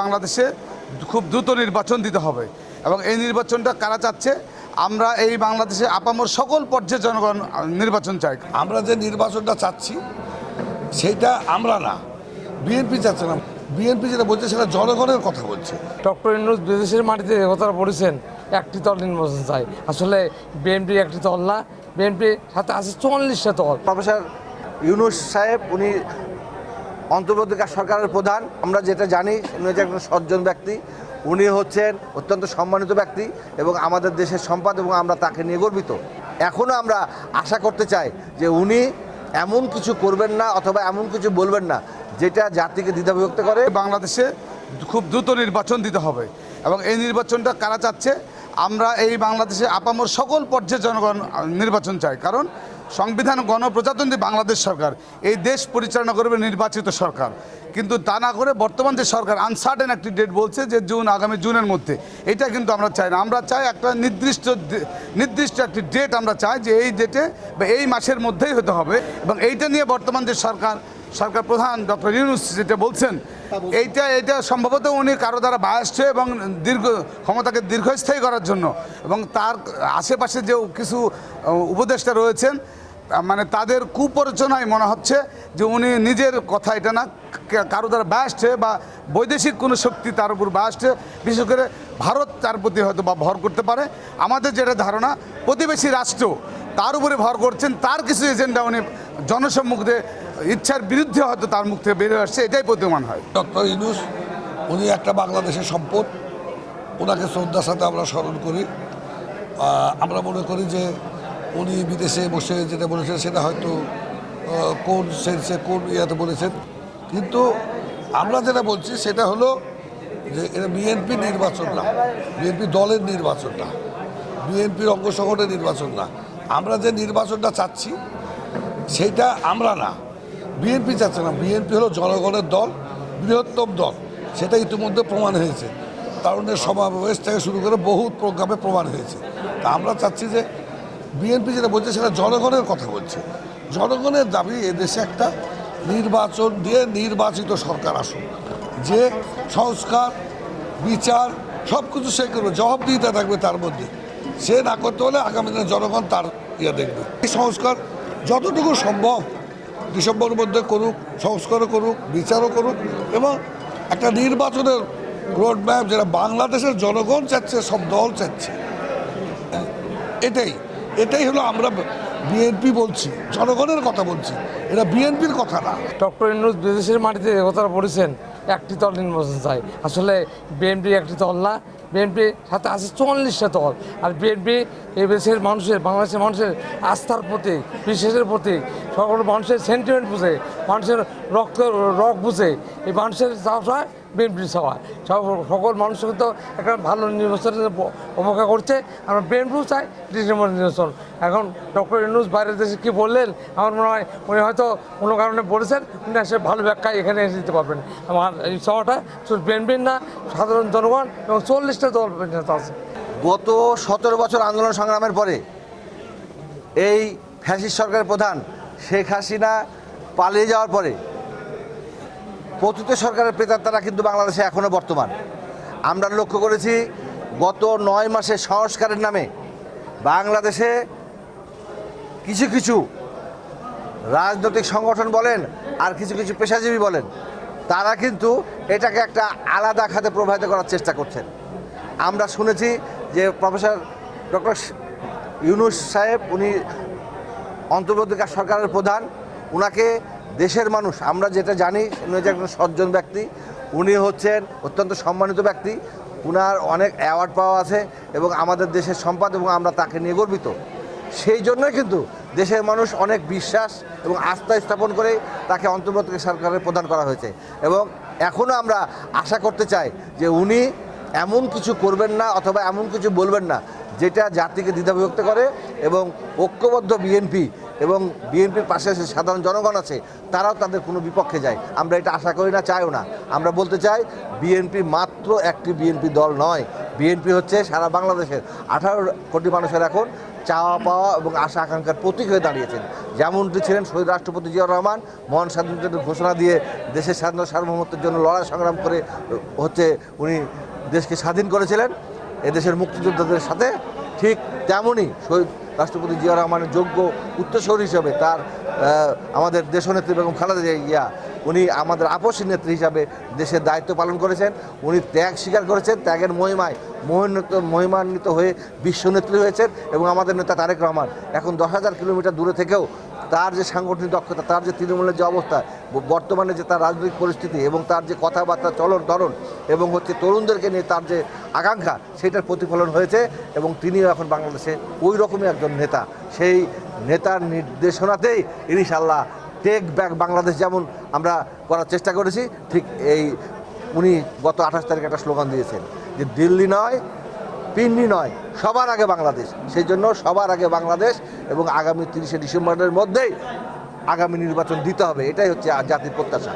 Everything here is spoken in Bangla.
বাংলাদেশে খুব দ্রুত নির্বাচন দিতে হবে। এবং এই নির্বাচনটা কারা চাচ্ছে? আমরা এই বাংলাদেশে আপামর সকল পর্যায়ে জনগণ নির্বাচন চাই। আমরা যে নির্বাচনটা চাচ্ছি সেটা আমরা না। বিএনপি চাচ্ছে না। বিএনপি যেটা বলছে সেটা জনগণের কথা বলছে। ডক্টর ইউনুস বিদেশের মাটিতে এ কথাটা বলেছেন একটি দল নির্বাচন চাই। আসলে বিএনপি একটি দল না বিএনপি সাথে আছে চুয়াল্লিশটা দল। প্রফেসর ইউনুস সাহেব উনি অন্তর্বর্তীকাল সরকারের প্রধান, আমরা যেটা জানি, উনি হচ্ছে একজন সজ্জন ব্যক্তি, উনি হচ্ছেন অত্যন্ত সম্মানিত ব্যক্তি এবং আমাদের দেশের সম্পদ এবং আমরা তাকে নিয়ে গর্বিত। এখনও আমরা আশা করতে চাই যে উনি এমন কিছু করবেন না অথবা এমন কিছু বলবেন না, যেটা জাতিকে দ্বিধাবিভক্ত করে। বাংলাদেশে খুব দ্রুত নির্বাচন দিতে হবে এবং এই নির্বাচনটা কারা চাচ্ছে, আমরা এই বাংলাদেশে আপামর সকল পর্যায়ে জনগণ নির্বাচন চাই। কারণ সংবিধান গণপ্রজাতন্ত্রী বাংলাদেশ সরকার এই দেশ পরিচালনা করবে নির্বাচিত সরকার। কিন্তু তা না করে বর্তমান যে সরকার আনসার্টেন একটি ডেট বলছে যে জুন আগামী জুনের মধ্যে। এটা কিন্তু আমরা চাই না। আমরা চাই একটা নির্দিষ্ট নির্দিষ্ট একটি ডেট আমরা চাই যে এই ডেটে বা এই মাসের মধ্যেই হতে হবে এবং এইটা নিয়ে বর্তমান যে সরকার সরকার প্রধান ডক্টর ইউনুস যেটা বলছেন এইটা এটা সম্ভবত উনি কারও দ্বারা বায়াস্ট এবং দীর্ঘ ক্ষমতাকে দীর্ঘস্থায়ী করার জন্য। এবং তার আশেপাশে যে কিছু উপদেষ্টা রয়েছেন মানে তাদের কুপরচনায় মনে হচ্ছে যে উনি নিজের কথা এটা না কারও দ্বারা বায়াস্ট হয়ে বা বৈদেশিক কোনো শক্তি তার উপর বায়াস্ট হয়ে বিশেষ করে ভারত তার প্রতি হয়তো বা ভর করতে পারে। আমাদের যেটা ধারণা, প্রতিবেশী রাষ্ট্র তার উপরে ভর করছেন, তার কিছু এজেন্ডা উনি জনসম্মুখে ইচ্ছার বিরুদ্ধে হয়তো তার মুখ থেকে বেরিয়ে আসছে, এটাই প্রতীয়মান হয়। ডক্টর ইনুস উনি একটা বাংলাদেশের সম্পদ। ওনাকে শ্রদ্ধার সাথে আমরা স্মরণ করি। আমরা মনে করি যে উনি বিদেশে বসে যেটা বলেছেন সেটা হয়তো কোন সেন্সে কোন ইয়াতে বলেছেন। কিন্তু আমরা যেটা বলছি সেটা হলো যে এটা বিএনপি নির্বাচন না। বিএনপি দলের নির্বাচন না। বিএনপির অঙ্গ সংগঠনের নির্বাচন না। আমরা যে নির্বাচনটা চাচ্ছি, সেটা আমরা না। বিএনপি চাচ্ছে না। বিএনপি হলো জনগণের দল, বৃহত্তম দল। সেটা ইতিমধ্যে প্রমাণ হয়েছে। তারুণের সমাবেশ থেকে শুরু করে বহুত প্রোগ্রামে প্রমাণ হয়েছে। তা আমরা চাচ্ছি যে বিএনপি যেটা বলছে সেটা জনগণের কথা বলছে। জনগণের দাবি এদেশে একটা নির্বাচন দিয়ে নির্বাচিত সরকার আসুক। যে সংস্কার, বিচার সব কিছু সে করবে, জবাবদিহিতা থাকবে তার মধ্যে। সে না করতে হলে আগামী দিনে জনগণ তার ইয়ে দেখবে। এই সংস্কার যতটুকু সম্ভব ডিসেম্বরের মধ্যে করুক, সংস্কারও করুক, বিচারও করুক এবং একটা নির্বাচনের রোড ম্যাপ যেটা বাংলাদেশের জনগণ চাচ্ছে, সব দল চাচ্ছে। এটাই। এটাই হলো আমরা বিএনপি বলছি, জনগণের কথা বলছি। এটা বিএনপির কথা না। ডক্টর ইউনুস বিদেশের মাটিতে একথা বলেছেন একটি দল নির্বাচন চাই। আসলে বিএনপি একটি দল না বিএনপি সাথে আছে চুয়াল্লিশটা দল। আর বিএনপি এই দেশের মানুষের, বাংলাদেশের মানুষের আস্থার প্রতীক, বিশ্বাসের প্রতীক, সকল মানুষের সেন্টিমেন্ট বুঝে, মানুষের রক্ত, রক বুঝে, এই মানুষের চাওয়া বিএনপি চাওয়া। সকল মানুষকে তো একটা ভালো নির্বাচনের অপেক্ষা করছে। আমরা বিএনপিও চাই ডিসেম্বর নির্বাচন। এখন ডক্টর ইউনুস বাইরের দেশে কী বললেন? আমার মনে হয় উনি হয়তো কোনো কারণে বলেছেন, উনি এসে ভালো ব্যাখ্যা এখানে এসে দিতে পারবেন। আমার এই চাওয়াটা শুধু বিএনপির না, সাধারণ জনগণ এবং চল্লিশটা দল নেতা আছে। গত সতেরো বছর আন্দোলন সংগ্রামের পরে এই ফ্যাসিস্ট সরকারের প্রধান শেখ হাসিনা পালিয়ে যাওয়ার পরে পতিত সরকারের প্রেতাত্মারা কিন্তু বাংলাদেশে এখনও বর্তমান। আমরা লক্ষ্য করেছি গত নয় মাসে সংস্কারের নামে বাংলাদেশে কিছু কিছু রাজনৈতিক সংগঠন বলেন আর কিছু কিছু পেশাজীবী বলেন, তারা কিন্তু এটাকে একটা আলাদা খাতে প্রভাবিত করার চেষ্টা করছেন। আমরা শুনেছি যে প্রফেসর ডক্টর ইউনুস সাহেব, উনি অন্তর্বর্তীকাল সরকারের প্রধান, উনাকে দেশের মানুষ, আমরা যেটা জানি, উনি হচ্ছে একজন সজ্জন ব্যক্তি, উনি হচ্ছেন অত্যন্ত সম্মানিত ব্যক্তি, উনার অনেক অ্যাওয়ার্ড পাওয়া আছে এবং আমাদের দেশের সম্পদ এবং আমরা তাকে নিয়ে গর্বিত। সেই জন্যই কিন্তু দেশের মানুষ অনেক বিশ্বাস এবং আস্থা স্থাপন করে তাকে অন্তর্বর্তী সরকারের প্রদান করা হয়েছে। এবং এখনও আমরা আশা করতে চাই যে উনি এমন কিছু করবেন না অথবা এমন কিছু বলবেন না, যেটা জাতিকে দ্বিধাবিভক্ত করে এবং ঐক্যবদ্ধ বিএনপি এবং বিএনপির পাশে যে সাধারণ জনগণ আছে, তারাও তাদের কোনো বিপক্ষে যায়। আমরা এটা আশা করি না, চাইও না। আমরা বলতে চাই বিএনপি মাত্র একটি বিএনপি দল নয় বিএনপি হচ্ছে সারা বাংলাদেশের আঠারো কোটি মানুষের এখন চাওয়া পাওয়া এবং আশা আকাঙ্ক্ষার প্রতীক হয়ে দাঁড়িয়েছেন। যেমনটি ছিলেন শহীদ রাষ্ট্রপতি জিয়াউর রহমান, মহান স্বাধীনতার ঘোষণা দিয়ে দেশের স্বাধীনতা সার্বভৌমত্বের জন্য লড়াই সংগ্রাম করে, হচ্ছে উনি দেশকে স্বাধীন করেছিলেন। এদেশের মুক্তিযোদ্ধাদের সাথে ঠিক তেমনই শহীদ রাষ্ট্রপতি জিয়া রহমানের যোগ্য উত্তরসূরি হিসাবে তার আমাদের দেশনেত্রী বেগম খালেদা জিয়া উনি আমাদের আপসী নেত্রী হিসাবে দেশের দায়িত্ব পালন করেছেন। উনি ত্যাগ স্বীকার করেছেন, ত্যাগের মহিমায় মহিমান্বিত মহিমান্বিত হয়ে বিশ্বনেত্রী হয়েছেন এবং আমাদের নেতা তারেক রহমান। এখন দশ হাজার কিলোমিটার দূরে থেকেও তার যে সাংগঠনিক দক্ষতা, তার যে তৃণমূলের যে অবস্থা বর্তমানে যে তার রাজনৈতিক পরিস্থিতি এবং তার যে কথাবার্তা, চলন ধরন এবং হচ্ছে তরুণদেরকে নিয়ে তার যে আকাঙ্ক্ষা, সেটার প্রতিফলন হয়েছে এবং তিনিও এখন বাংলাদেশে ওই রকমই একজন নেতা। সেই নেতার নির্দেশনাতেই ইনশাল্লাহ টেক ব্যাক বাংলাদেশ যেমন আমরা করার চেষ্টা করেছি, ঠিক এই উনি গত আঠাশ তারিখে একটা স্লোগান দিয়েছেন যে দিল্লি নয়, পিন্ডি নয়, সবার আগে বাংলাদেশ। সেই জন্য সবার আগে বাংলাদেশ এবং আগামী তিরিশে ডিসেম্বরের মধ্যেই আগামী নির্বাচন দিতে হবে। এটাই হচ্ছে জাতির প্রত্যাশা।